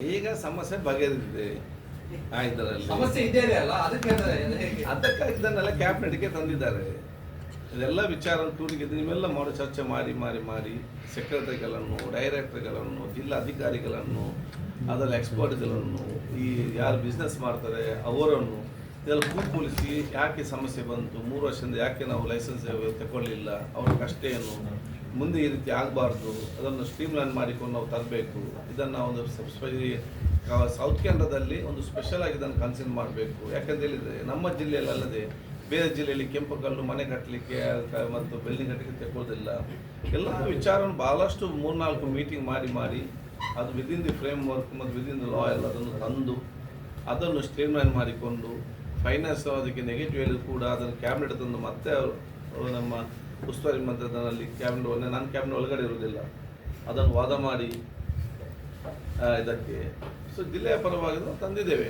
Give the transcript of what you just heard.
ಈಗ ಸಮಸ್ಯೆ ಬಗೆದಿದೆ. ಸಮಸ್ಯೆ ಇದೇ ಇದೆ ಅಲ್ಲ ಅದಕ್ಕೆ ಇದನ್ನೆಲ್ಲ ಕ್ಯಾಬಿನೆಟ್ಗೆ ತಂದಿದ್ದಾರೆ. ಇದೆಲ್ಲ ವಿಚಾರ ಟೂರಿಗೆ ನಿಮ್ಮೆಲ್ಲ ಮಾಡೋ ಚರ್ಚೆ ಮಾಡಿ ಮಾಡಿ ಮಾಡಿ ಸೆಕ್ರೆಟರಿಗಳನ್ನು ಡೈರೆಕ್ಟರ್ಗಳನ್ನು ಜಿಲ್ಲಾ ಅಧಿಕಾರಿಗಳನ್ನು ಅದರಲ್ಲಿ ಎಕ್ಸ್ಪರ್ಟ್ಗಳನ್ನು ಈ ಯಾರು ಬಿಸ್ನೆಸ್ ಮಾಡ್ತಾರೆ ಅವರನ್ನು ಇದೆಲ್ಲ ಕೂತ್ಕೊಳಿಸಿ ಯಾಕೆ ಸಮಸ್ಯೆ ಬಂತು? ಮೂರು ವರ್ಷದಿಂದ ಯಾಕೆ ನಾವು ಲೈಸೆನ್ಸ್ ತಗೊಳ್ಳಿಲ್ಲ? ಅವ್ರ ಕಷ್ಟ ಏನು? ಮುಂದೆ ಈ ರೀತಿ ಆಗಬಾರ್ದು. ಅದನ್ನು ಸ್ಟ್ರೀಮ್ ಲೈನ್ ಮಾಡಿಕೊಂಡು ನಾವು ತರಬೇಕು. ಇದನ್ನು ಒಂದು ಸೌತ್ ಕೇಂದ್ರದಲ್ಲಿ ಒಂದು ಸ್ಪೆಷಲ್ ಆಗಿ ಇದನ್ನು ಕನ್ಸಿಡರ್ ಮಾಡಬೇಕು. ಯಾಕಂತ ಹೇಳಿದರೆ, ನಮ್ಮ ಜಿಲ್ಲೆಯಲ್ಲಿ ಅಲ್ಲದೆ ಬೇರೆ ಜಿಲ್ಲೆಯಲ್ಲಿ ಕೆಂಪು ಕಲ್ಲು ಮನೆ ಕಟ್ಟಲಿಕ್ಕೆ ಮತ್ತು ಬಿಲ್ಡಿಂಗ್ ಕಟ್ಟಲಿಕ್ಕೆ ತಗೊಳ್ಳೋದಿಲ್ಲ ಎಲ್ಲ ವಿಚಾರವನ್ನು ಭಾಳಷ್ಟು ಮೂರ್ನಾಲ್ಕು ಮೀಟಿಂಗ್ ಮಾಡಿ ಮಾಡಿ ಅದು ವಿದಿನ್ ದಿ ಫ್ರೇಮ್ ವರ್ಕ್ ಮತ್ತು ವಿದಿನ್ ದಿ ಲಾ ಎಲ್ಲ ಅದನ್ನು ತಂದು, ಅದನ್ನು ಸ್ಟ್ರೀಮ್ ಲೈನ್ ಮಾಡಿಕೊಂಡು ಫೈನಾನ್ಸ್ ಅದಕ್ಕೆ ನೆಗೆಟಿವ್ ಕೂಡ ಅದನ್ನು ಕ್ಯಾಬಿನೆಟ್ ತಂದು ಮತ್ತೆ ಅವರು ನಮ್ಮ ಉಸ್ತುವಾರಿ ಮಂತ್ರಿದಲ್ಲಿ ಕ್ಯಾಬಿನೆಟ್ ನನ್ನ ಕ್ಯಾಬಿನೆಟ್ ಒಳಗಡೆ ಇರುವುದಿಲ್ಲ. ಅದನ್ನು ವಾದ ಮಾಡಿ ಇದಕ್ಕೆ. ಸೊ ಜಿಲ್ಲೆಯ ಪರವಾಗಿ ತಂದಿದ್ದೇವೆ.